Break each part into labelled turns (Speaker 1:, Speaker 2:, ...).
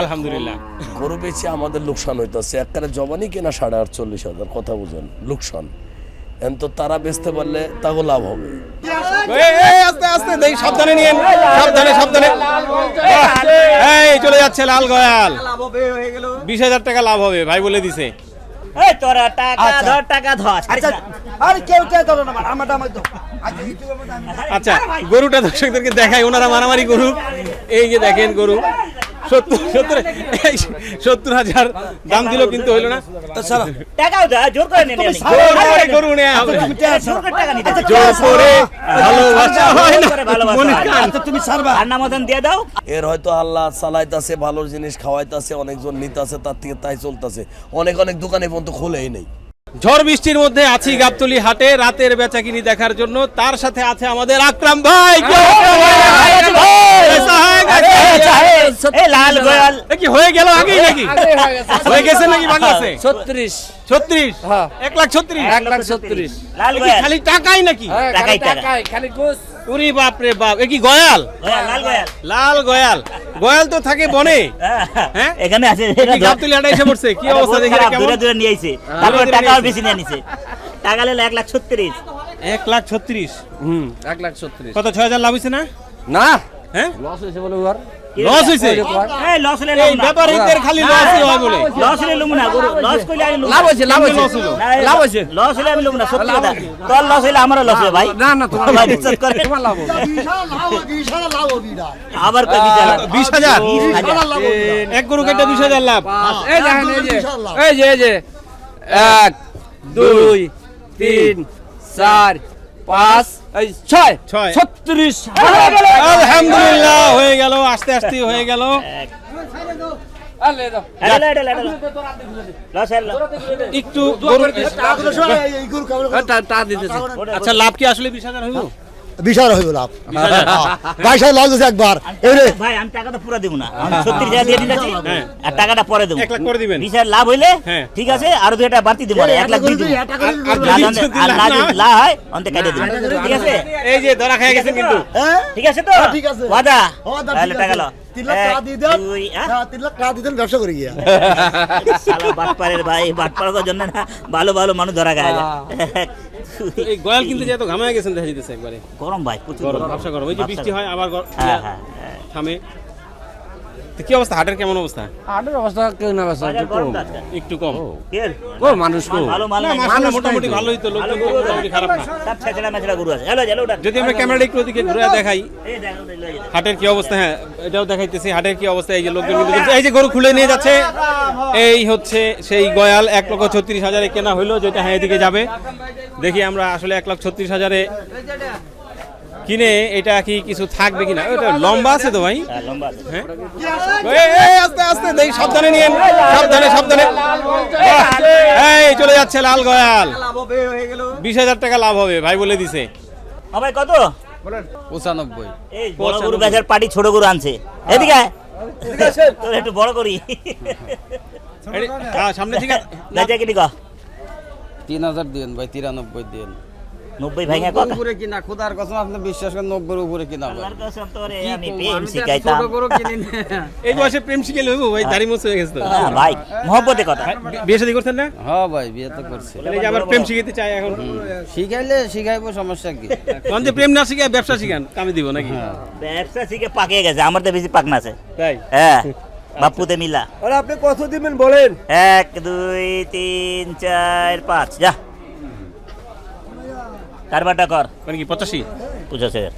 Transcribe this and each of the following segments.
Speaker 1: আলহামদুলিল্লাহ।
Speaker 2: গরু বেচে আমাদের লোকসান হইতেছে। একবারে জবানি কেনা সাড়ে আটচল্লিশ হাজার কথা বুঝেন লোকসান। তো তারা বেচতে পারলে তাও লাভ হবে।
Speaker 1: এই, এই, আস্তে আস্তে দেখি সাবধানে নিয়েন সাবধানে সাবধানে। এই চলে যাচ্ছে লাল গয়াল। বিশ হাজার টাকা লাভ হবে ভাই বলে দিছে।
Speaker 3: এই তোরা টাকা ধর টাকা ধর।
Speaker 4: আচ্ছা আরে কেউ কেউ করো না আমার আচ্ছা
Speaker 1: গরুটা দর্শকদেরকে দেখাই ওনারা মারামারি গরু এই যে দেখেন গরু সত্তর সত্তর সত্তর হাজার দাম দিল কিন্তু হইল না।
Speaker 3: টাকাও দা জোর করে নিয়ে নিয়ে
Speaker 1: জোর করে গরু হবে।
Speaker 3: জোর করে টাকা নিতে
Speaker 1: জোর করে ভালোবাসা হয় না।
Speaker 3: ভালোবাসা।
Speaker 1: কান।
Speaker 4: তুমি ছাড়বা।
Speaker 3: মতন দিয়ে দাও।
Speaker 2: এর হয়তো আল্লাহ চালাইতাছে ভালো জিনিস খাওয়াইতাছে অনেকজন নিতাছে তার থেকে তাই চলতেছে। অনেক অনেক দোকানে পর্যন্ত খোলেই নেই।
Speaker 1: ঝড় বৃষ্টির মধ্যে আছি গাবতলি হাটে রাতের বেচাকিনি দেখার জন্য তার সাথে আছে আমাদের আকরাম ভাই হয়ে গেল নাকি হয়ে গেছে নাকি খালি টাকাই নাকি
Speaker 3: টাকাই
Speaker 5: খালি গোস
Speaker 1: উরি বাপ রে বাপ। এ কি গয়াল?
Speaker 3: লাল গয়াল।
Speaker 1: লাল গয়াল। গয়াল তো থাকে বনে। হ্যাঁ?
Speaker 3: এখানে আছে।
Speaker 1: এ কি গাবতলি এসে পড়ছে? কি অবস্থা দেখি কেমন?
Speaker 3: দূরে দূরে নিয়ে আইছে। তারপর
Speaker 1: টাকা
Speaker 3: টাকাও বেশি নিয়ে নিছে টাকা লেলে এক লাখ ছত্রিশ।
Speaker 1: এক লাখ ছত্রিশ? হুম।
Speaker 5: এক লাখ ছত্রিশ।
Speaker 1: কত ছয় হাজার লাভ হয়েছে না?
Speaker 5: না।
Speaker 1: হ্যাঁ?
Speaker 5: লস হয়েছে বলে উহার।
Speaker 1: লস হয়েছে
Speaker 3: এই লস হলে
Speaker 1: এই ব্যাপারীদের খালি লস হয় বলে।
Speaker 3: লস হলে লুম না গরু লস কইলে আমি লুম
Speaker 5: লাভ হয়েছে লাভ
Speaker 1: লস হলো?
Speaker 5: লাভ হয়েছে
Speaker 3: লস হলে আমি লুম না সত্যি কথা। তোর লস হলে আমারও লস হবে ভাই।
Speaker 5: না না তোমার
Speaker 3: ভাই
Speaker 5: লাভ হবে।
Speaker 3: করে।
Speaker 5: তোমার লাভ হবে
Speaker 3: আবার কই বিচার
Speaker 1: বিশ হাজার?
Speaker 3: বিশ হাজার।
Speaker 1: এক গরু কেটে বিশ হাজার লাভ।
Speaker 5: এই দেখেন এই যে এই যে এই যে এক দুই তিন চার পাঁচ ছয়।
Speaker 1: ছয়।
Speaker 5: ছত্রিশ।
Speaker 1: আলহামদুলিল্লাহ হয়ে গেল আস্তে আস্তে হয়ে গেল।
Speaker 3: হলো।
Speaker 1: একটু
Speaker 5: দিতেছি।
Speaker 1: আচ্ছা লাভ কি আসলে বিশ হাজার হইব?
Speaker 6: বিশাল হইব লাভ। বাইশ হাজার লস হয়েছে একবার।
Speaker 3: ভাই আমি টাকাটা পুরো দেবো না। সত্তর হাজার দিয়ে দিতেছি
Speaker 1: হ্যাঁ।
Speaker 3: আর টাকাটা পরে দেবো।
Speaker 1: এক লাখ করে দিবেন।
Speaker 3: বিশ হাজার লাভ হইলে
Speaker 1: হ্যাঁ।
Speaker 3: ঠিক আছে আর দুই টাকা বাড়তি দেবো। এক লাখ দিয়ে লা
Speaker 1: হয়?
Speaker 3: লাভ হয়। অন্তে কেটে দেবো। ঠিক আছে
Speaker 1: এই যে ধরা খেয়ে গেছেন কিন্তু।
Speaker 3: ঠিক আছে। তো
Speaker 6: ঠিক আছে।
Speaker 3: ওয়াদা?
Speaker 6: ওয়াদা,
Speaker 3: টাকা লো।
Speaker 6: তিন লাখ টাকা দিয়ে দেন।
Speaker 3: হ্যাঁ?
Speaker 6: হ্যাঁ, তিন লাখ টাকা দিতেন ব্যবসা করে গিয়া।
Speaker 3: শালা বাটপাড়ের ভাই বাটপাড়ার জন্য না ভালো ভালো মানুষ ধরা গায়ে
Speaker 1: এই গয়াল কিন্তু যে এত ঘামায় গেছেন দেখা যেতেছে একবারে।
Speaker 3: গরম ভাই প্রচুর
Speaker 1: গরম
Speaker 3: গরম।
Speaker 1: ব্যবসা গরম ওই যে বৃষ্টি হয় আবার
Speaker 3: হ্যাঁ হ্যাঁ হ্যাঁ।
Speaker 1: থামে। তো কি অবস্থা? হাটের কেমন অবস্থা?
Speaker 5: আটের অবস্থা কেউ না বেসা
Speaker 3: বাজার গরম
Speaker 1: একটু কম?
Speaker 5: ও। মানুষ কো
Speaker 3: ভালো মাল
Speaker 1: না
Speaker 3: নাই।
Speaker 1: মোটামুটি ভালোই তো লোকজন তো মোটামুটি খারাপ না।
Speaker 3: সব ছেঁচড়া মেচড়া গরু আছে। হ্যালো চলো
Speaker 1: যদি আমরা ক্যামেরাটা একটু ওদিকে ঘুরে দেখাই। হাটের কি অবস্থা? হ্যাঁ এটাও দেখাইতেছি। হাটের কি অবস্থা? এই যে লোকজন কিন্তু এই যে গরু খুলে নিয়ে যাচ্ছে। এই হচ্ছে সেই গয়াল। এক লক্ষ ছত্রিশ হাজারে কেনা হইল যেটা হ্যাঁ এদিকে যাবে। দেখি আমরা আসলে এক লাখ ছত্রিশ হাজারে কিনে এটা কি কিছু থাকবে কিনা? ওটা লম্বা আছে তো ভাই।
Speaker 3: হ্যাঁ, লম্বা
Speaker 1: হ্যাঁ। আস্তে আস্তে দেখি সাবধানে নিয়েন সাবধানে সাবধানে। এই চলে যাচ্ছে লাল গয়াল। বিশ হাজার টাকা লাভ হবে ভাই বলে দিছে।
Speaker 3: হ্যাঁ ভাই কত?
Speaker 5: পঁচানব্বই।
Speaker 3: এই বড় গরু বেচার পাটি ছোট গরু আনছে। এদিকে তোর একটু বড় করি।
Speaker 1: হ্যাঁ, সামনে থেকে
Speaker 5: তিন হাজার দিন ভাই তিরানব্বই দিন
Speaker 3: নব্বই ভাঙা কথা?
Speaker 5: উপরে কিনা খোদার কসম আপনি বিশ্বাস করেন নব্বই উপরে কিনা
Speaker 3: আল্লাহর কসম তোরে আমি প্রেম শিখাইতাম।
Speaker 5: ছোট কিনি
Speaker 1: এই বয়সে প্রেম শিখে লইব? ভাই দাড়ি মোছ হয়ে গেছে তো।
Speaker 3: হ্যাঁ, ভাই মহব্বতে কথা।
Speaker 1: বিয়ে শাদী করছেন না?
Speaker 5: হ্যাঁ ভাই বিয়ে তো করছে।
Speaker 1: এই যে আবার প্রেম শিখাইতে চাই এখন।
Speaker 5: শিখাইলে শিখাইবো সমস্যা কি?
Speaker 1: কোন যে প্রেম না শিখায় ব্যবসা শিখান কামে দিব নাকি?
Speaker 3: ব্যবসা শিখে পাকিয়ে গেছে আমার তো বেশি পাকনা আছে।
Speaker 1: তাই?
Speaker 3: হ্যাঁ বাপুতে মিলা।
Speaker 6: আরে আপনি কত দিবেন বলেন?
Speaker 3: এক দুই তিন চার পাঁচ যা। কারবারটা কর।
Speaker 1: মানে কি পঁচাশি?
Speaker 3: পঁচাশ হাজার।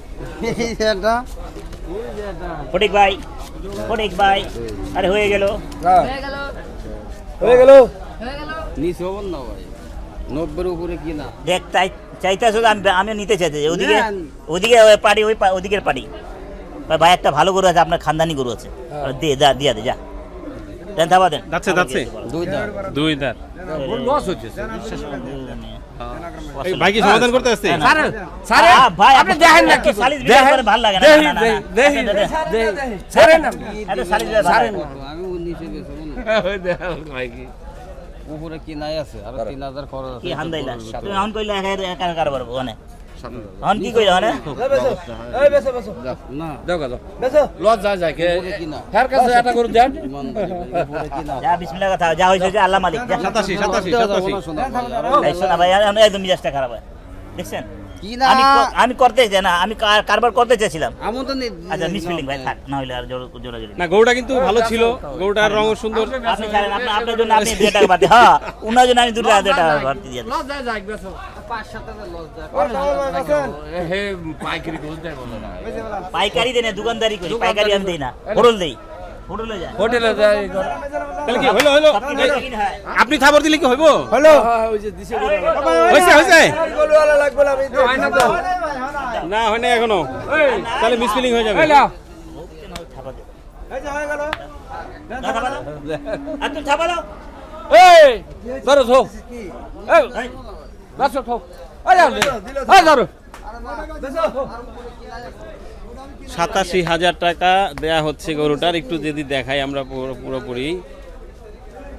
Speaker 3: ফটিক ভাই ফটিক ভাই আরে হয়ে গেল।
Speaker 6: হয়ে। গেল।
Speaker 5: নিচে হব না ভাই। নব্বই উপরে কিনা
Speaker 3: দেখ চাই চাইতেছো আমি আমি নিতে চাইতে ওদিকে ওদিকে ওই পাড়ি ওই ওদিকের পাড়ি। ভাই একটা ভালো গরু আছে আপনার খানদানি গরু আছে। দে যা দিয়া দে যা। দেন থাবা দেন।
Speaker 1: যাচ্ছে যাচ্ছে।
Speaker 5: দুই
Speaker 1: দুই দাঁত
Speaker 5: লস হচ্ছে
Speaker 1: ভাই কি সমাধান করতে আসছে।
Speaker 5: স্যার স্যার
Speaker 3: ভাই
Speaker 5: আপনি দেখেন না কি
Speaker 3: ভালো লাগে না
Speaker 5: দেখি
Speaker 3: স্যার না।
Speaker 5: দেখি
Speaker 3: দে, দে।
Speaker 5: ছাড়েন না
Speaker 3: এত সালিশ বিবাহ ভালো লাগে না।
Speaker 5: কি উনিশে বেচবো উপরে আছে? আর তিন হাজার খরচ আছে
Speaker 3: কি হান্দাইলা তুমি এখন কইলে একা একা কারবার ওখানে। হন কি কইরা হন
Speaker 4: এই বেসো বেসো
Speaker 5: দাও গা দাও
Speaker 4: বেসো।
Speaker 5: লজ্জা যায় কে? হের কাছে একটা গরু দেন?
Speaker 3: যা বিসমিল্লাহ কথা যা হইছে যে আল্লাহ মালিক যা।
Speaker 1: সাতাশি সাতাশি সাতাশি।
Speaker 3: এই শোনা ভাই এখন একদম মিজাজটা খারাপ হয় দেখছেন? আমি আমি করতে চাই না আমি কার- কারবার করতে চাইছিলাম।
Speaker 4: আমন তো নেই
Speaker 3: আচ্ছা মিসফিলিং ভাই থাক না হইলে আর জোর
Speaker 1: না গরুটা কিন্তু ভালো ছিল গরুটার রং সুন্দর।
Speaker 3: আপনি ছাড়েন আপনার জন্য আপনি দুই টাকা বাড়তি হ্যাঁ উনার জন্য আমি দুই টাকা দুই টাকা বাড়তি দিয়ে
Speaker 5: পাইকারি দেয় না।
Speaker 3: দোকানদারি করি পাইকারি আমি দেই না হোটেল দেই। হোটেলে যায়।
Speaker 5: হোটেলে যায়
Speaker 1: তাহলে কি হইল হইল?
Speaker 3: সব কিছু কিনে হয়।
Speaker 1: আপনি খাবার দিলে কি হইব?
Speaker 4: গরু আলা লাগবে না
Speaker 1: হয় না এখনও। তাহলে মিসফিলিং হয়ে যাবে।
Speaker 4: হয়ে
Speaker 3: দাও।
Speaker 5: এই ধরো এই। বাসো
Speaker 1: সাতাশি হাজার টাকা দেয়া হচ্ছে গরুটার একটু যদি দেখাই আমরা পুরো- পুরোপুরি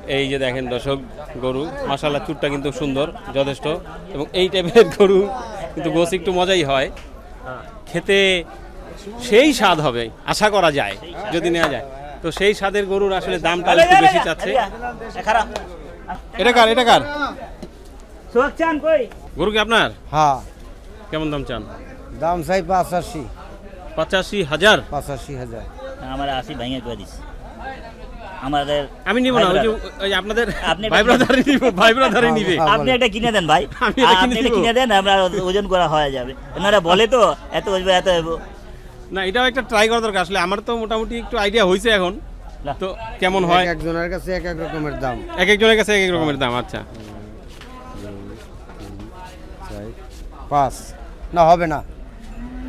Speaker 1: এই যে দেখেন দর্শক গরু মাসাল্লাহ চুটটা কিন্তু সুন্দর যথেষ্ট এবং এই টাইপের গরু কিন্তু গোস একটু মজাই হয় খেতে সেই স্বাদ হবে আশা করা যায় যদি নেওয়া যায় তো সেই স্বাদের গরুর আসলে দামটা একটু বেশি চাচ্ছে
Speaker 3: খারাপ।
Speaker 1: এটা কার এটা কার
Speaker 3: সোহাগ চান কই?
Speaker 1: গরু কি আপনার?
Speaker 7: হ্যাঁ।
Speaker 1: কেমন দাম চান?
Speaker 7: দাম চাই পাঁচাশি।
Speaker 1: পঁচাশি হাজার?
Speaker 7: পঁচাশি হাজার।
Speaker 3: আমার আশি ভেঙে করে দিস আমাদের
Speaker 1: আমি নিব না ওই আপনাদের
Speaker 3: আপনি
Speaker 1: ভাই ব্রাদারই নিব ভাই ব্রাদারই নিবে।
Speaker 3: আপনি একটা কিনে দেন ভাই।
Speaker 1: এটা
Speaker 3: আপনি এটা কিনে দেন আমরা ওজন করা হয়ে যাবে। ওনারা বলে তো এত ওজন এত
Speaker 1: না এটাও একটা ট্রাই করা দরকার। আসলে আমার তো মোটামুটি একটু আইডিয়া হয়েছে এখন। তো কেমন হয়?
Speaker 7: একজনের কাছে এক এক রকমের দাম।
Speaker 1: এক একজনের কাছে এক এক রকমের দাম আচ্ছা।
Speaker 7: পাঁচ না হবে না।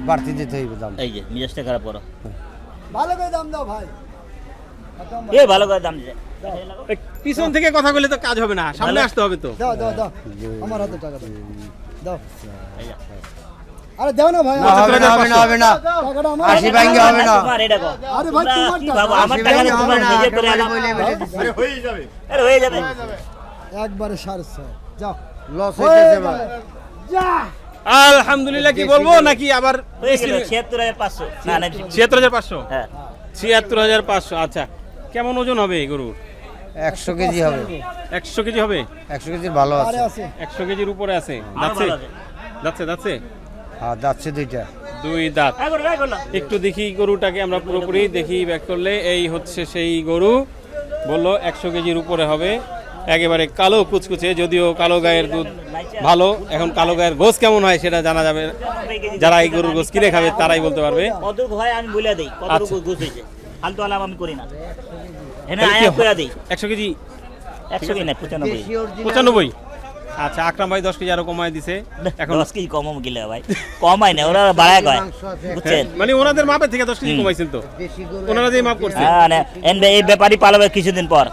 Speaker 7: বাড়তি দিতে হইবে দাম।
Speaker 3: এই যে মিজাজটা খারাপ করো।
Speaker 4: ভালো করে দাম দাও ভাই।
Speaker 3: এ ভালো করে দাম
Speaker 1: পিছন থেকে কথা বলে তো কাজ হবে না। সামনে আসতে হবে তো।
Speaker 4: দাও দাও দাও। আমার হাতে টাকা দাও। দাও।
Speaker 3: যা।
Speaker 4: আরে দাও না ভাই।
Speaker 7: না হবে না হবে না হবে না। আশি ভাঙ্গে হবে না।
Speaker 3: তোমার এটা কো।
Speaker 4: আরে ভাই,
Speaker 3: তোমার
Speaker 4: টাকা।
Speaker 3: আমার টাকা তোমার নিজে করে।
Speaker 7: বলে বলে দিছি।
Speaker 3: আরে হয়ে যাবে।
Speaker 4: একবারে সাড়ে ছয় যাও।
Speaker 7: লস হইতেছে ভাই।
Speaker 4: যা।
Speaker 1: আলহামদুলিল্লাহ কি বলব? নাকি আবার
Speaker 3: ছিয়াত্তর হাজার পাঁচশো।
Speaker 1: ছিয়াত্তর হাজার পাঁচশো।
Speaker 3: হ্যাঁ।
Speaker 1: ছিয়াত্তর হাজার পাঁচশো আচ্ছা। কেমন ওজন হবে এই গরুর?
Speaker 7: একশো কেজি হবে।
Speaker 1: একশো কেজি হবে?
Speaker 7: একশো কেজির ভালো আছে।
Speaker 4: আছে
Speaker 1: একশো কেজির উপরে আছে। যাচ্ছে? যাচ্ছে যাচ্ছে?
Speaker 7: আর যাচ্ছে দুইটা।
Speaker 1: দুই দাঁত।
Speaker 3: হ্যাঁ করো হ্যাঁ করো
Speaker 1: একটু দেখি গরুটাকে আমরা পুরোপুরি দেখি ব্যাক করলে। এই হচ্ছে সেই গরু। বলল একশো কেজির উপরে হবে। একেবারে কালো কুচকুচে যদিও কালো গায়ের দুধ ভালো। এখন কালো গায়ের গোস কেমন হয় সেটা জানা যাবে। যারা এই গরুর গোস কিনে খাবে তারাই বলতে পারবে।
Speaker 3: আমি বলে দিই কতটুকু
Speaker 1: আচ্ছা।
Speaker 3: হয়েছে? ফালতু আমি করি না।
Speaker 1: একশো কেজি?
Speaker 3: একশো না পঁচানব্বই।
Speaker 1: পঁচানব্বই? আচ্ছা আকরাম ভাই দশ কেজি আরও কমায় দিছে। এখন
Speaker 3: দশ কেজি কম গেলে ভাই। কমাই না ওরা বাড়ায় কয়। বুঝছেন?
Speaker 1: মানে ওনাদের মাপের থেকে দশ কেজি। কমাইছেন তো। ওনারা যে মাপ করছে।
Speaker 3: হ্যাঁ মানে এই ব্যাপারই পালাবে কিছুদিন পর।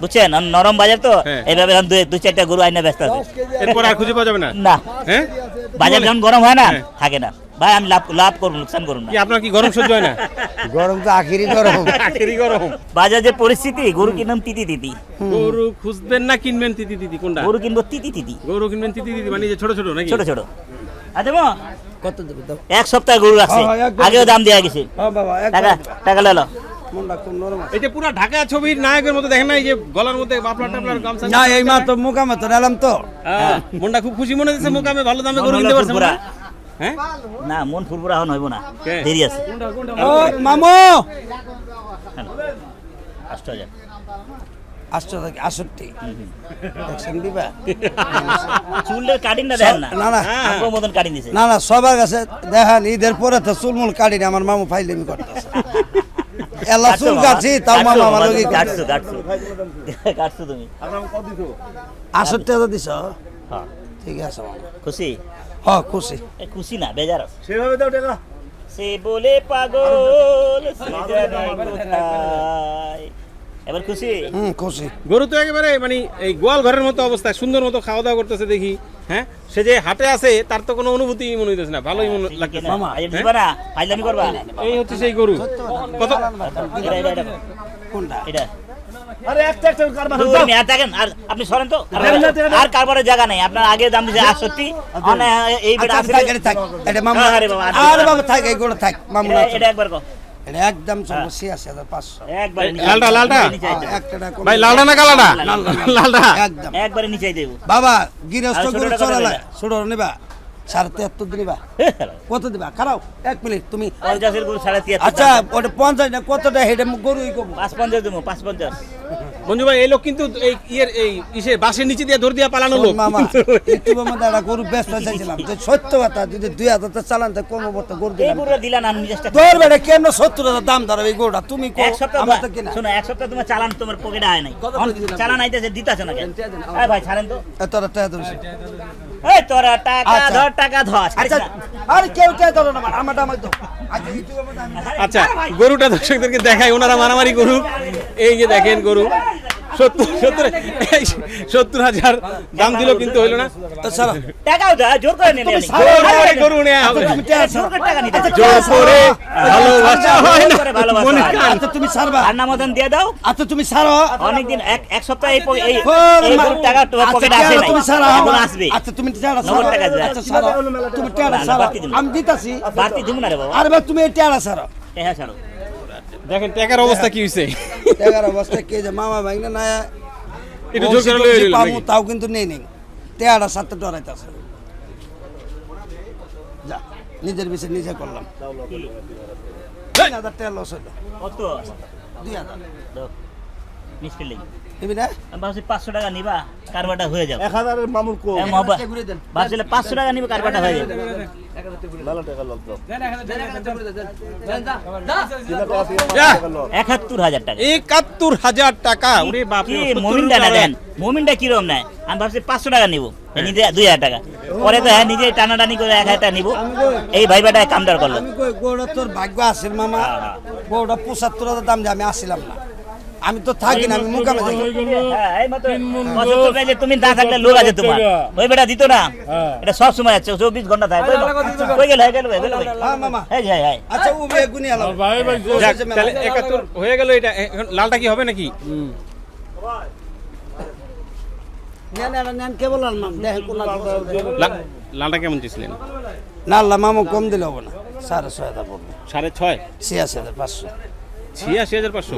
Speaker 3: বুঝছেন? নরম বাজার তো
Speaker 1: হ্যাঁ।
Speaker 3: এইভাবে দুই চারটা গরু আইনা ব্যস্ত আছে।
Speaker 1: এরপর আর খুঁজে পাওয়া যাবে না?
Speaker 3: না।
Speaker 1: হ্যাঁ?
Speaker 3: বাজার যখন গরম হয় না
Speaker 1: হ্যাঁ।
Speaker 3: থাকে না। ভাই আমি লাভ লাভ লোকসান করুন না।
Speaker 1: আপনার কি গরম সহ্য হয় না?
Speaker 7: গরম তো আখিরি গরম।
Speaker 1: আখেরি গরম।
Speaker 3: বাজার যে পরিস্থিতি গরু কিনলাম তিতি তিতি।
Speaker 1: গরু খুঁজবেন না কিনবেন তিতি তিতি কোনটা?
Speaker 3: গরু কিনবো তিতি তিতি।
Speaker 1: গরু কিনবেন তিতি তিতি মানে যে ছোট ছোট নাকি?
Speaker 3: ছোট ছোট। আচ্ছা মা,
Speaker 4: কত দেবে
Speaker 3: এক সপ্তাহ গরু রাখছে।
Speaker 4: হ্যাঁ,
Speaker 3: আগেও দাম দেওয়া গেছে। টাকা টাকা লেলো
Speaker 4: মনটা কোন নরম
Speaker 1: এই যে পুরো ঢাকা ছবির নায়কের মতো দেখেন না এই যে গলার মধ্যে বাপলা টাপলার গামছা
Speaker 4: না এই মা তো মুকামে তো নিলাম তো।
Speaker 1: হ্যাঁ, মনটা খুব খুশি মনে হচ্ছে মোকামে ভালো দামে গরু কিনতে পারছেন হ্যাঁ?
Speaker 3: না মন ফুরফুরা হন হইব না দেরি আছে।
Speaker 4: ও মামু!
Speaker 3: আষ্ট হাজার
Speaker 4: আটশো থেকে আটষট্টি একশন দিবা?
Speaker 3: চুলের কাটিং না দেখেন না?
Speaker 4: না না।
Speaker 3: মতন কাটিং দিছে।
Speaker 4: না না সবার কাছে দেখান ঈদের পরে তো চুলমুল কাটিনি আমার মামু ফাইলেমি করতেছে। এলা চুল কাটছি তাও মামা আমার কি
Speaker 3: কাটছো কাটছো। কাটছো। তুমি।
Speaker 4: আটষট্টি টাকা দিছ?
Speaker 3: হ্যাঁ।
Speaker 4: ঠিক আছে মামা।
Speaker 3: খুশি?
Speaker 4: হ্যাঁ খুশি।
Speaker 3: এ, খুশি না বেজার আছে।
Speaker 4: সেভাবে দাও টাকা।
Speaker 3: সে বলে পাগল সে জানে কোথায়। এবার খুশি?
Speaker 4: হুম খুশি।
Speaker 1: গরু তো একেবারে মানে এই গোয়াল ঘরের মতো অবস্থায় সুন্দর মতো খাওয়া দাওয়া করতেছে দেখি হ্যাঁ? সে যে হাটে আছে তার তো কোনো অনুভূতি মনে হইতেছে না ভালোই মনে লাগতেছে।
Speaker 3: মামা দিবা না ফাইলামি করবা?
Speaker 1: এই হচ্ছে সেই গরু। কত
Speaker 4: কোনটা?
Speaker 3: এটা।
Speaker 6: আরে একটা একটা কারবার
Speaker 3: দেখেন, আর আপনি সরেন তো। আর কারবারের জায়গা নেই। আপনার আগে দাম দিচ্ছে আটষট্টি। মানে এই বেটা
Speaker 4: আচ্ছা, থাক, এটা থাক।
Speaker 3: আরে বাবা, আর
Speaker 4: বাবা থাক এইগুলো থাক। মামু
Speaker 3: এটা একবার কো
Speaker 4: এটা একদম চলবো আছে হাজার পাঁচশো।
Speaker 1: লালটা, লালটা? ভাই লালটা না কালাটা? লালটা
Speaker 4: একদম।
Speaker 3: একবারে নিচে দেবো
Speaker 4: বাবা গৃহস্থ গরু
Speaker 3: টাকা
Speaker 4: ছোট নেবা। সাড়ে তিয়াত্তর দিবা কত দিবা? খারাপ এক মিনিট তুমি
Speaker 3: পঞ্চাশের গরু সাড়ে তিয়াত্তর
Speaker 4: আচ্ছা ওটা পঞ্চাশ না কতটা? হেঁটে গরু
Speaker 3: পাঁচ পঞ্চাশ দেবো পাঁচ পঞ্চাশ।
Speaker 1: মঞ্জু ভাই এই লোক কিন্তু এই ইয়ের এই ইসে বাসের নিচে দিয়ে ধরে দিয়া পালানো লোক।
Speaker 4: মামা একটু মধ্যে একটা গরু ব্যস্ত চাইছিলাম। যে সত্য কথা যদি দুই হাজার তো চালান তো কম তো গরু
Speaker 3: এই
Speaker 4: দিলাম।
Speaker 3: গরুটা দিলাম আমি নিজের
Speaker 4: তোর বেড়ে কেন সত্তর হাজার দাম ধরো এই গরুটা? তুমি কো,
Speaker 3: এক সপ্তাহ
Speaker 4: আমার তো কিনা।
Speaker 3: শোনো এক সপ্তাহ তোমার চালান তোমার পকেটে আয় নাই। চালান আইতেছে দিতেছে না কেন? ভাই ছাড়েন তো।
Speaker 4: তোরা টাকা ধরিস।
Speaker 3: এই তোরা টাকা
Speaker 4: আচ্ছা।
Speaker 3: ধর টাকা ধর।
Speaker 4: আচ্ছা আরে কেউ কেউ ধরো না আমারটা আমার দাও আচ্ছা
Speaker 1: আচ্ছা গরুটা দর্শকদেরকে দেখাই ওনারা মারামারি গরু এই যে দেখেন গরু। সত্তর সত্তর সত্তর হাজার দাম দিল কিন্তু হইল না।
Speaker 4: তো
Speaker 3: টাকাও দাও জোর করে নিয়ে নিয়ে
Speaker 1: জোর করে গরু নেওয়া হবে
Speaker 4: টাকা
Speaker 3: জোর করে টাকা নিতে
Speaker 1: জোর করে ভালোবাসা হয় না।
Speaker 3: জোর করে ভালোবাসা
Speaker 1: মনে কান
Speaker 4: আচ্ছা তুমি ছাড়বা।
Speaker 3: আর নামোদন দিয়ে দাও।
Speaker 4: আচ্ছা তুমি ছাড়ো।
Speaker 3: অনেকদিন এক এক সপ্তাহ এই এই টাকা তোমার
Speaker 4: আচ্ছা,
Speaker 3: পকেটে আসে
Speaker 4: টাকা তুমি
Speaker 3: এখন আসবে।
Speaker 4: আচ্ছা তুমি টাকা
Speaker 3: টাকা
Speaker 4: আচ্ছা ছাড়ো। তুমি টাকা। আমি দিতাছি।
Speaker 3: বাড়তি দিব না রে বাবা।
Speaker 4: আরে ভাই তুমি এই টাকা ছাড়ো।
Speaker 3: হ্যাঁ ছাড়ো।
Speaker 1: দেখেন ট্যাকার অবস্থা কি হয়েছে
Speaker 4: টাকার অবস্থা কে যে মামা ভাই না না
Speaker 1: একটু জোর করে লই
Speaker 4: পাবো তাও কিন্তু নেই নেই। টাকাটা সাথে ডরাইতেছে। যা নিজের বিষয় নিজে করলাম। তিন হাজার টাকা লস হইল।
Speaker 3: কত?
Speaker 4: দুই হাজার।
Speaker 3: মিসফিল্ডিং
Speaker 4: নিবি না
Speaker 3: আমি ভাবছি পাঁচশো টাকা নিবা কারবারটা হয়ে যাবে
Speaker 6: এক হাজারের মামুর কো
Speaker 3: হ্যাঁ, ভাবছিলে পাঁচশো টাকা নিবে হয়ে একাত্তর হাজার টাকা
Speaker 1: একাত্তর হাজার টাকা ওরে বাপ
Speaker 3: মমিনটা না দেন মমিনটা কিরম নেয় আমি ভাবছি পাঁচশো টাকা নিবো নিজে দুই হাজার টাকা পরে তো হ্যাঁ নিজে টানাটানি করে এক হাজার টাকা নিবো এই ভাইবাটা কামদার করল
Speaker 4: আমি গৌড়া তোর ভাগ্য আছিল মামা গৌড়া পঁচাত্তর হাজার দাম দিয়ে আমি আসছিলাম না আমি তো থাকি না আমি মুকামে থাকি।
Speaker 3: হ্যাঁ, তুমি না থাকলে লোক আছে তোমার। ওই বেটা দিত না। এটা সব সময় আছে চব্বিশ ঘণ্টা থাকে। কই কই গেল? হয়ে গেল হয়ে গেল ভাই।
Speaker 4: হ্যাঁ মামা।
Speaker 3: এই যে, এই, এই।
Speaker 4: আচ্ছা ও মেয়ে গুনি
Speaker 1: যাক, তাহলে একাত্তর হয়ে গেল এটা। এখন লালটা কি হবে নাকি? লালটা কেমন চেয়েছিলেন
Speaker 4: না আল্লাহ মামা কম দিলে হবে না। সাড়ে ছয় হাজার পড়বে।
Speaker 1: সাড়ে ছয়?
Speaker 4: ছিয়াশি হাজার পাঁচশো।
Speaker 1: ছিয়াশি হাজার পাঁচশো।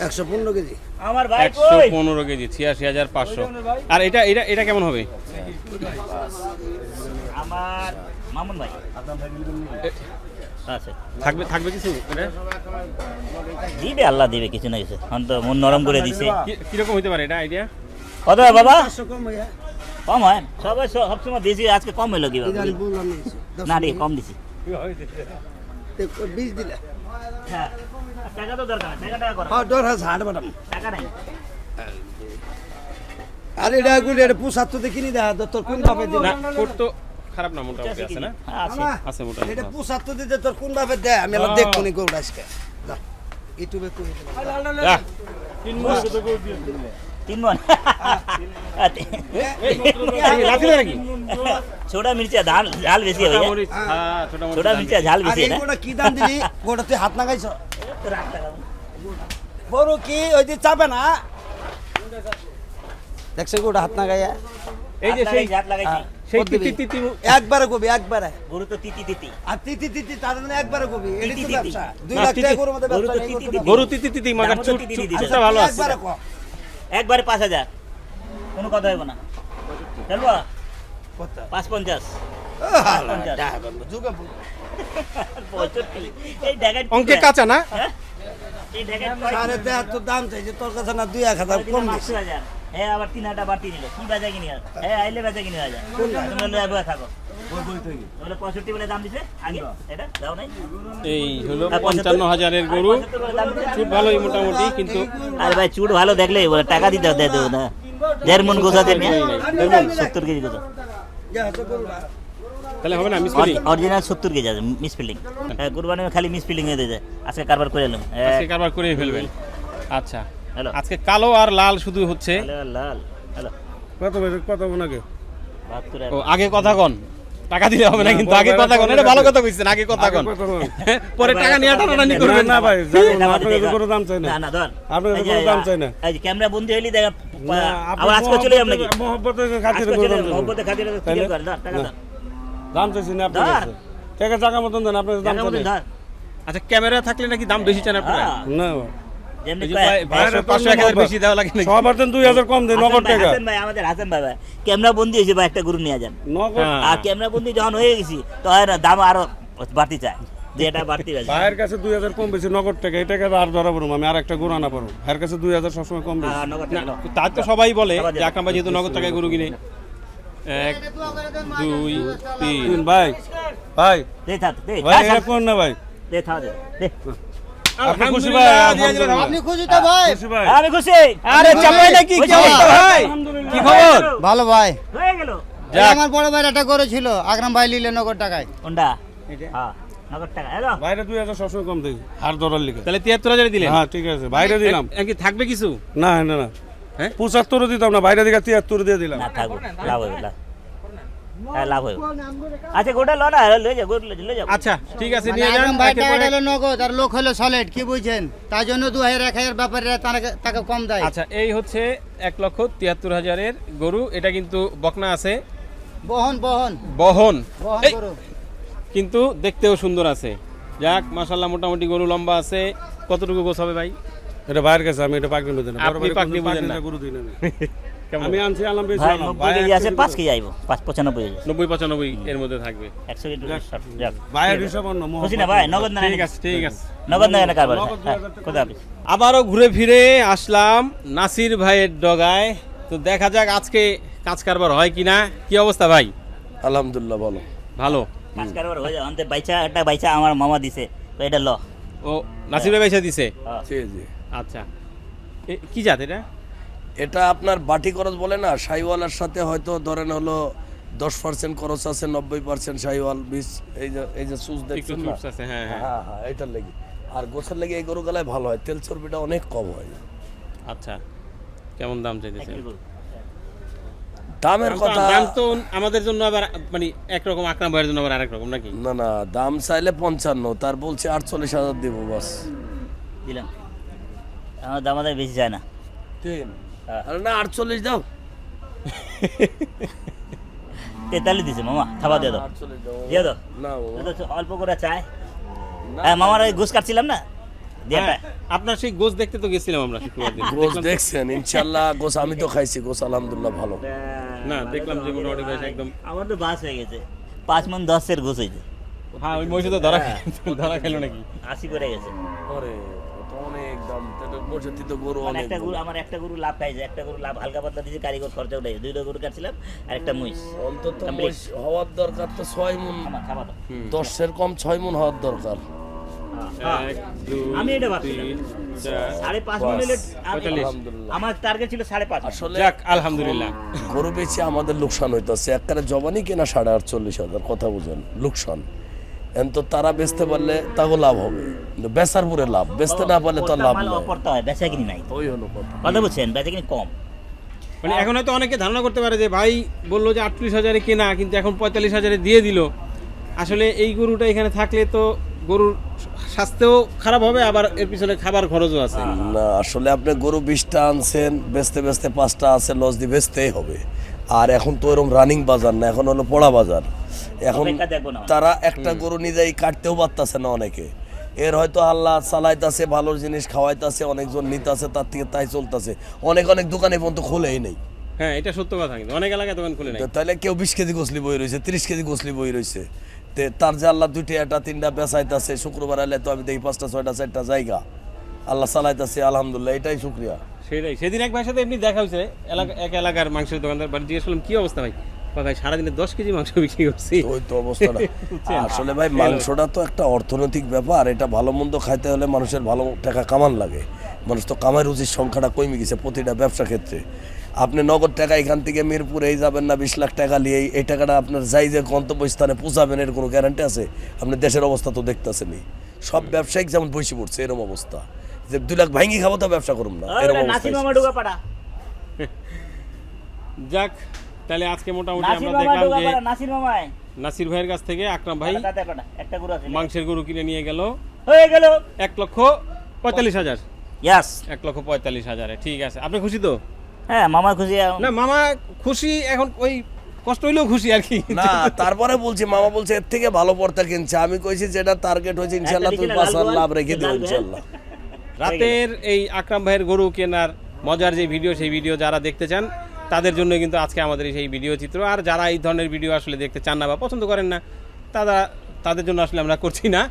Speaker 4: একশো পনেরো কেজি।
Speaker 3: আমার
Speaker 1: একশো পনেরো কেজি ছিয়াশি হাজার পাঁচশো। আর এটা এটা এটা কেমন হবে?
Speaker 3: আমার মামুন ভাই। আচ্ছা
Speaker 1: থাকবে থাকবে কিছু?
Speaker 3: দিবে আল্লাহ দিবে কিছু না কিছু। এখন তো মন নরম করে দিছে।
Speaker 1: কি- কীরকম হইতে পারে এটা আইডিয়া
Speaker 3: কত বাবা?
Speaker 4: কম
Speaker 3: হয় সবাই সবসময় বেশি আজকে কম হলো কি
Speaker 4: না।
Speaker 3: রে কম দিছি।
Speaker 4: তে বিশ দিলে।
Speaker 3: হ্যাঁ। টাকা তো দরকার টাকা টাকা করো।
Speaker 4: হ্যাঁ
Speaker 3: টাকা নাই।
Speaker 4: আরে এটা গুলি এটা পুষাত্তর তো কিনি দেখা তো তোর কোন ভাবে দি
Speaker 1: না কোট তো খারাপ না মোটামুটি আছে না?
Speaker 3: হ্যাঁ, আছে।
Speaker 1: আছে মোটামুটি
Speaker 4: এটা
Speaker 1: আছে।
Speaker 4: তো দিতে তোর কোন ভাবে দে? আমি এলা দেখব নি গৌড় আজকে। ইউটিউবে কই দিলাম।
Speaker 3: তিন মন
Speaker 1: এই লাথি দেয় নাকি
Speaker 3: ছোটা মির্চা ঝাল ঝাল বেশি হবে
Speaker 1: মোটামুটি, হ্যাঁ, ছোট মোটো
Speaker 3: ছোটা মির্চা ঝাল বেশি না?
Speaker 4: কি দাম দিলি? গোটা তুই হাত লাগাইছ বড় কি ওই যে চাপে না? দেখছে গোটা হাত নাগাইয়া?
Speaker 1: এই যে সেই
Speaker 3: হাত লাগাইছি।
Speaker 1: সেই
Speaker 4: কত দিবি?
Speaker 1: তিতি তিতি
Speaker 4: একবারে কবি একবারে।
Speaker 3: গরু তো তিতি তিতি।
Speaker 4: আর তিতি তিতি তার মানে একবারে কবি। এটি
Speaker 3: তিতি
Speaker 4: তো ব্যবসা। দুই লাখ টাকা গরুর মধ্যে ব্যবসা
Speaker 3: তিতি
Speaker 4: গরু তো
Speaker 3: তিতি।
Speaker 1: গরু তিতি তিতি মাগার চুট চুট-
Speaker 3: দিছে।
Speaker 1: ভালো আছে।
Speaker 4: একবারে
Speaker 3: একবারে পাঁচ হাজার। কোনো কথা হইব না। চলবো পাঁচ পঞ্চাশ।
Speaker 1: অঙ্কে কাঁচা না?
Speaker 3: হ্যাঁ?
Speaker 4: দাম চাইছে তোর কাছে না দুই এক হাজার কম।
Speaker 3: হ্যাঁ আবার তিন হাজার বাড়তি নিল কি বাজা কিনি হ্যাঁ আইলে বাজা কিনি হাজার তোমরা থাকো। আগে?
Speaker 1: এই হলো পঞ্চান্ন হাজারের গরু। চুট ভালোই মোটামুটি কিন্তু
Speaker 3: আরে ভাই চুট ভালো দেখলে টাকা দিতে দেবো না। দেড় মন সত্তর কেজি গোছা
Speaker 4: যা হাতে গরুটা।
Speaker 1: তাহলে হবে না মিস করি
Speaker 3: অরিজিনাল সত্তর কেজি আছে মিস কুরবানি খালি মিস হয়ে যায় আজকে কারবার করে এলাম।
Speaker 1: আজকে কারবার করে ফেলবেন। আচ্ছা।
Speaker 3: হ্যালো।
Speaker 1: আজকে কালো আর লাল শুধু হচ্ছে।
Speaker 3: লাল লাল। হ্যালো।
Speaker 7: কত কত ওনাকে
Speaker 3: বাহাত্তর
Speaker 1: ও আগে কথা কন। টাকা দিলে হবে না কিন্তু আগে কথা কোন। এটা ভালো কথা কইছেন আগে কথা কোন। পরে টাকা নিয়ে টানাটানি করবেন। না ভাই
Speaker 3: না না ধর।
Speaker 7: আপনার
Speaker 3: এই
Speaker 7: কোনো দাম চাই না।
Speaker 3: এই ক্যামেরা বন্ধ হইলি দেখা আবার আজকে চলে যাম নাকি?
Speaker 7: মহব্বতের খাতিরে
Speaker 3: খাতিরে ক্লিয়ার টাকা
Speaker 7: দাম চাইছি না আপনার টাকা জায়গা মতন দেন আপনার দাম চাই
Speaker 1: আচ্ছা ক্যামেরা থাকলে নাকি দাম বেশি চান আপনারা?
Speaker 3: হ্যাঁ,
Speaker 7: না
Speaker 3: ক্যামেরা বন্দি হয়েছে একটা গরু নিয়ে যান।
Speaker 7: নগদ
Speaker 1: হ্যাঁ।
Speaker 3: আর ক্যামেরা বন্দি যখন হয়ে গেছি তখন দাম আরও বাড়তি চায়।
Speaker 7: ভাইয়ের কাছে দুই হাজার কম বেশি নগদ টাকা। এই টাকা আর ধরা পড়ব আমি আর একটা গরু আনা পারব ভাইয়ের কাছে দুই হাজার সবসময় কম বেশি।
Speaker 3: হ্যাঁ, নগদ টাকা
Speaker 1: তার তো সবাই বলে যে আকরাম ভাই যেহেতু নগদ টাকায় গরু কিনে। এক দুই তিন।
Speaker 7: ভাই। ভাই। ভাই না ভাই?
Speaker 3: দে
Speaker 7: আপনি খুশি ভাই আপনি
Speaker 4: খুশি তো ভাই।
Speaker 3: আমি খুশি।
Speaker 1: আরে চাপাই নাকি কি? অবস্থা ভাই। কি খবর?
Speaker 4: ভালো ভাই।
Speaker 3: হয়ে গেল।
Speaker 4: আমার বড় ভাইয়ের একটা গরু ছিল আগ্রাম ভাই লিলে নগদ টাকায়।
Speaker 3: কোনটা? হ্যাঁ
Speaker 7: বাইরে দুই হাজার সবসময় কম দেখি হার ধরার লিখে
Speaker 1: তাহলে তিয়াত্তর হাজারে দিলেন?
Speaker 7: হ্যাঁ ঠিক আছে। বাইরে দিলাম।
Speaker 1: কি থাকবে কিছু?
Speaker 7: না না না।
Speaker 1: হ্যাঁ?
Speaker 7: পঁচাত্তর দিতাম না বাইরে দিকে তিয়াত্তর দিয়ে দিলাম।
Speaker 3: না থাকব লাভ হবে লাভ হ্যাঁ লাভ হবে আচ্ছা গোটা লো না লয়ে যাও গোটা লয়ে যাও
Speaker 1: আচ্ছা ঠিক আছে নিয়ে যান
Speaker 4: আগ্রাম ভাই
Speaker 1: একের
Speaker 4: টাকাটা
Speaker 1: পরে-
Speaker 4: হলো নগদ আর লোক হলো সলিড কি বুঝছেন? তার জন্য দু হাজার এক হাজার ব্যাপারে তাকে কম দেয়।
Speaker 1: আচ্ছা এই হচ্ছে এক লক্ষ তিয়াত্তর হাজারের গরু এটা কিন্তু বকনা আছে।
Speaker 4: বহন বহন।
Speaker 1: বহন।
Speaker 4: বহন
Speaker 1: কিন্তু দেখতেও সুন্দর আছে। যাক মাশাল্লাহ মোটামুটি গরু লম্বা আছে। কতটুকু গোছ হবে ভাই?
Speaker 7: এটা বাইরের কাছে আমি এটা পাকনি বুঝি
Speaker 1: আপনি পাকনি বুঝেন না।
Speaker 7: গরু দিই না আমি। আনছি আনলাম বেশি
Speaker 3: ভাই
Speaker 7: আনলাম।
Speaker 3: নব্বই কেজি আছে পাঁচ
Speaker 7: কেজি
Speaker 3: কেজি। আইব পাঁচ পঁচানব্বই কেজি।
Speaker 1: নব্বই পঁচানব্বই এর মধ্যে থাকবে।
Speaker 3: একশো না ভাই? নগদ না
Speaker 1: ঠিক আছে ঠিক আছে।
Speaker 3: নগদ না না কারবার।
Speaker 7: নগদ
Speaker 3: হ্যাঁ
Speaker 7: 2000 টাকা।
Speaker 3: কোথা হাফিজ
Speaker 1: আবারও ঘুরে ফিরে আসলাম নাসির ভাইয়ের ডগায়। তো দেখা যাক আজকে কাজ কারবার হয় কিনা। কি অবস্থা ভাই?
Speaker 2: আলহামদুলিল্লাহ ভালো।
Speaker 1: ভালো।
Speaker 3: কাজ কারবার হয়ে যায় অন্তে বাইচা একটা বাইচা আমার মামা দিছে। তো এটা ল।
Speaker 1: ও নাসির ভাই পয়সা দিছে?
Speaker 3: হ্যাঁ।
Speaker 2: জি জি।
Speaker 1: আচ্ছা। কি জাত এটা?
Speaker 2: এটা আপনার বাটি খরচ বলে না সাইওয়ালের সাথে হয়তো ধরেন হলো দশ পার্সেন্ট খরচ আছে নব্বই পার্সেন্ট সাইওয়াল বিশ এই যে এই যে
Speaker 1: একটু
Speaker 2: দেখছেন না?
Speaker 1: হ্যাঁ হ্যাঁ।
Speaker 2: হ্যাঁ হ্যাঁ এটার লেগে। আর গোছের লেগে এই গরু গলায় ভালো হয় তেল চর্বিটা অনেক কম হয়।
Speaker 1: আচ্ছা কেমন দাম চাইতেছে
Speaker 2: দামের কথা
Speaker 1: দাম তো আমাদের জন্য আবার মানে একরকম আকরাম ভাইয়ের জন্য আবার আরেক রকম নাকি?
Speaker 2: না না দাম চাইলে পঞ্চান্ন তার বলছে আটচল্লিশ হাজার দেবো বাস।
Speaker 3: দিলাম। আমার দাম আমাদের বেশি যায় না।
Speaker 2: তিন। আরে না আটচল্লিশ দাও।
Speaker 3: তেতাল্লিশ দিছে মামা থাবা দিয়ে দাও। দিয়ে দাও।
Speaker 2: না
Speaker 3: অল্প করে চায় হ্যাঁ মামার ওই ঘুষ কাটছিলাম না?
Speaker 1: হ্যাঁ, আপনার সেই গোছ দেখতে তো গেছিলাম আমরা শুক্রবার দিন।
Speaker 2: গোস দেখছেন ইনশাল্লাহ গোস আমি তো খাইছি গোস আলহামদুলিল্লাহ ভালো।
Speaker 1: না দেখলাম যে মোটামুটি বেশ একদম
Speaker 3: আমার তো বাস হয়ে গেছে। পাঁচ মন দশের ঘুষ হয়েছে
Speaker 1: হ্যাঁ ওই মহিষে তো ধরা ধরা খেলো নাকি?
Speaker 3: আশি করে গেছে।
Speaker 2: আরে। বসে তো গরু
Speaker 3: মানে
Speaker 2: অনেক
Speaker 3: একটা গরু আমার একটা গরু লাভ খাইছে একটা গরু লাভ। হালকা পাতলা দিয়েছে কারিগর খরচা উঠে দুইটা গরু কাটছিলাম আর একটা মুইস
Speaker 2: অন্তত হওয়ার দরকার তো ছয় মন। দশের কম ছয় মন হওয়ার দরকার।
Speaker 3: আমি এটা ভাবছিলাম। সাড়ে পাঁচ
Speaker 1: পঁয়তাল্লিশ।
Speaker 2: আলহামদুলিল্লাহ।
Speaker 3: আমার টার্গেট ছিল সাড়ে পাঁচ।
Speaker 2: আসলে
Speaker 1: আলহামদুলিল্লাহ।
Speaker 2: গরু বেচে আমাদের লোকসান হইতেছে। একবারে জবানি কেনা সাড়ে আটচল্লিশ হাজার কথা বুঝেন। লোকসান। তো তারা বেচতে পারলে তাও লাভ হবে। বেচার পরে লাভ বেচতে না পারলে তো লাভ নাই।
Speaker 3: অপরতে হয় বেচা কিনি নাই।
Speaker 2: ওই হলো কথা।
Speaker 3: কথা বুঝছেন? বেচা কিনি কম।
Speaker 1: মানে এখন হয়তো অনেকে ধারণা করতে পারে যে ভাই বলল যে আটত্রিশ হাজারে কেনা কিন্তু এখন পঁয়তাল্লিশ হাজারে দিয়ে দিল। আসলে এই গরুটা এখানে থাকলে তো গরুর স্বাস্থ্যও খারাপ হবে আবার এর পিছনে খাবার খরচও আছে।
Speaker 2: না আসলে আপনি গরু বিশটা আনছেন বেচতে বেচতে পাঁচটা আছে লস দিয়ে বেচতেই হবে। আর এখন তো এরকম রানিং বাজার না এখন হলো পড়া বাজার। এখন। তারা একটা গরু নিজেই কাটতেও পারতাছে না অনেকে। এর হয়তো আল্লাহ চালাইতাছে ভালো জিনিস খাওয়াইতাছে অনেকজন নিতাছে তার থেকে তাই চলতেছে। অনেক অনেক দোকানে পর্যন্ত খোলেই নেই।
Speaker 1: হ্যাঁ এটা সত্য কথা কিন্তু। অনেক এলাকায় দোকান খুলে নাই।
Speaker 2: তাহলে কেউ বিশ কেজি গোসলি বই রয়েছে তিরিশ কেজি গোসলি বই রয়েছে তে তার যে আল্লাহ দুইটা একটা তিনটা বেসাইতাছে শুক্রবার এলে তো আমি দেখি পাঁচটা ছয়টা চারটা জায়গা। আল্লাহ চালাইতাছে আলহামদুলিল্লাহ এটাই শুক্রিয়া।
Speaker 1: সেটাই। সেদিন এক ভাইয়ের সাথে এমনি দেখা হয়েছে এলাকা এক এলাকার মাংসের দোকানদার বাড়ি জিজ্ঞেস করলাম কি অবস্থা ভাই? ভাই সারাদিনে দশ কেজি মাংস বিক্রি করছি।
Speaker 2: ওই তো অবস্থাটা। আসলে ভাই মাংসটা তো একটা অর্থনৈতিক ব্যাপার এটা ভালো মন্দ খাইতে হলে মানুষের ভালো টাকা কামান লাগে। মানুষ তো কামাই রুচির সংখ্যাটা কমে গেছে প্রতিটা ব্যবসা ক্ষেত্রে। আপনি নগদ টাকা এখান থেকে মিরপুরেই যাবেন না বিশ লাখ টাকা নিয়ে এই টাকাটা আপনার যাই যে গন্তব্যস্থানে পৌঁছাবেন এর কোনো গ্যারান্টি আছে? আপনি দেশের অবস্থা তো দেখতেছেনই। সব ব্যবসায়িক যেমন বসে পড়ছে এরকম অবস্থা। যে দুই লাখ ভাঙি খাব তো ব্যবসা করুন না। এরকম অবস্থা
Speaker 3: নাসির মামা ঢুকা পাড়া।
Speaker 1: যাক তাহলে আজকে মোটামুটি আমরা দেখলাম যে
Speaker 3: নাসির মামায়
Speaker 1: নাসির ভাইয়ের কাছ থেকে আকরাম ভাই
Speaker 3: তাতে কটা? একটা গরু আছে।
Speaker 1: মাংসের গরু কিনে নিয়ে গেল।
Speaker 3: হয়ে গেল।
Speaker 1: এক লক্ষ পঁয়তাল্লিশ হাজার।
Speaker 3: ইয়াস
Speaker 1: এক লক্ষ পঁয়তাল্লিশ হাজারে ঠিক আছে। আপনি খুশি তো?
Speaker 3: হ্যাঁ মামা খুশি
Speaker 1: না মামা খুশি এখন ওই কষ্ট হইলেও খুশি আর কি।
Speaker 2: না তারপরে বলছি মামা বলছে এর থেকে ভালো পর্দা কিনছে। আমি কইছি যেটা টার্গেট হয়েছে ইনশাল্লাহ তুমি পাঁচ লাভ রেখে দিও ইনশাল্লাহ
Speaker 1: রাতের এই আকরাম ভাইয়ের গরু কেনার মজার যে ভিডিও সেই ভিডিও যারা দেখতে চান তাদের জন্য কিন্তু আজকে আমাদের এই সেই ভিডিও চিত্র। আর যারা এই ধরনের ভিডিও আসলে দেখতে চান না বা পছন্দ করেন না তারা তাদের জন্য আসলে আমরা করছি না।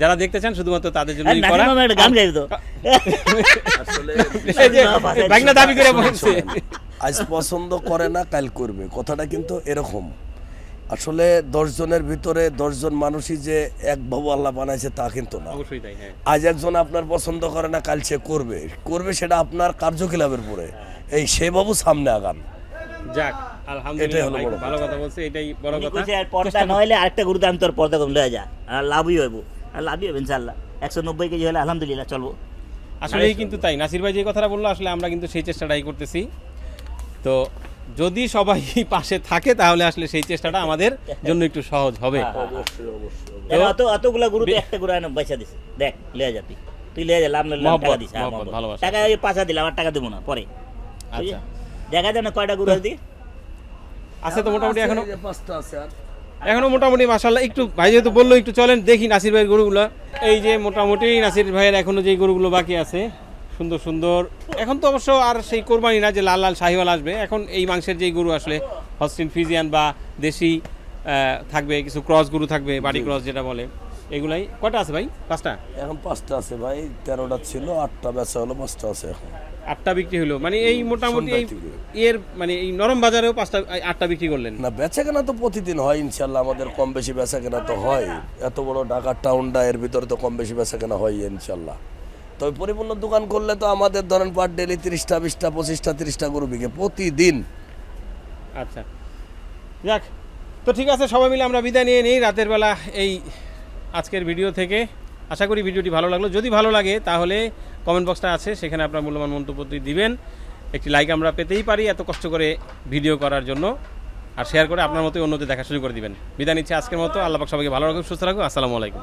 Speaker 1: যারা দেখতে চান শুধুমাত্র তাদের জন্যই
Speaker 3: নাসির
Speaker 1: করা।
Speaker 3: মামা একটা গান গাইতো
Speaker 2: আসলে
Speaker 1: এই যে ভাগনা দাবি করে বলছে।
Speaker 2: আজ পছন্দ করে না কাল করবে। কথাটা কিন্তু এরকম। আসলে দশ জনের ভিতরে দশজন মানুষই যে এক বাবু আল্লাহ বানাইছে তা কিন্তু না।
Speaker 1: অবশ্যই তাই হ্যাঁ।
Speaker 2: আজ একজন আপনার পছন্দ করে না কাল সে করবে। করবে সেটা আপনার কার্যকলাপের পরে এই সে বাবু সামনে আগান।
Speaker 1: যাক আলহামদুলিল্লাহ ভালো কথা। বলছে এটাই বড় কথা।
Speaker 3: আর পর্দা নইলে আরেকটা গরু তোর পর্দা কম লয়ে যা। লাভই হইব। লাভই হবে একশো নব্বই কেজি হলে আলহামদুলিল্লাহ চলবো।
Speaker 1: আসলেই কিন্তু তাই। নাসির ভাই যে কথাটা বলল আসলে আমরা কিন্তু সেই চেষ্টাটাই করতেছি। তো যদি সবাই পাশে থাকে তাহলে আসলে সেই চেষ্টাটা আমাদের জন্য একটু সহজ হবে।
Speaker 3: দেখ, অত অতগুলা গরু তো একটা গরু আনো পয়সা দিছে। দেখ লয়ে তুই। লয়ে যা লাভ টাকা হ্যাঁ। টাকা পাঁচা দিলাম আর টাকা দেবো না পরে।
Speaker 1: আচ্ছা।
Speaker 3: দেখা যায় না কয়টা গরু আছে।
Speaker 1: আছে তো মোটামুটি
Speaker 2: এখনও। পাঁচটা আছে আর
Speaker 1: এখনও মোটামুটি মাসাল্লাহ একটু ভাই যেহেতু বলল একটু চলেন দেখি নাসির ভাইয়ের গরুগুলো। এই যে মোটামুটি নাসির ভাইয়ের এখনও যে গরুগুলো বাকি আছে। সুন্দর সুন্দর। এখন তো অবশ্য আর সেই কোরবানি না যে লাল লাল শাহিওয়াল আসবে। এখন এই মাংসের যেই গরু আসলে হস্টিন ফিজিয়ান বা দেশি থাকবে কিছু ক্রস গরু থাকবে বাড়ি ক্রস যেটা বলে এগুলাই কটা আছে ভাই? পাঁচটা?
Speaker 2: এখন পাঁচটা আছে ভাই তেরোটা ছিল আটটা বেচা হলো পাঁচটা আছে এখন।
Speaker 1: আটটা বিক্রি হলো। মানে এই মোটামুটি এর মানে এই নরম বাজারেও পাঁচটা আটটা বিক্রি করলেন?
Speaker 2: না বেচা কেনা তো প্রতিদিন হয় ইনশাল্লাহ আমাদের কম বেশি বেচা কেনা তো হয়। এত বড় ঢাকার টাউনটা এর ভিতরে তো কম বেশি বেচা কেনা হয় ইনশাল্লাহ তবে পরিপূর্ণ দোকান করলে তো আমাদের ধরেন পার ডেলি তিরিশটা, বিশটা, পঁচিশটা, তিরিশটা গরু বিকে প্রতিদিন।
Speaker 1: আচ্ছা। যাক, তো ঠিক আছে, সবাই মিলে আমরা বিদায় নিয়ে নিই রাতের বেলা এই আজকের ভিডিও থেকে। আশা করি ভিডিওটি ভালো লাগল। যদি ভালো লাগে, তাহলে কমেন্ট বক্সটা আছে, সেখানে আপনার মূল্যবান মন্তব্যটি দিবেন। একটি লাইক আমরা পেতেই পারি এত কষ্ট করে ভিডিও করার জন্য। আর শেয়ার করে আপনার মতোই অন্যদের দেখা শুরু করে দিবেন। বিদায় নিচ্ছে আজকের মতো। আল্লাহ সবাইকে ভালো রাখুন সুস্থ রাখুন আসসালামু আলাইকুম।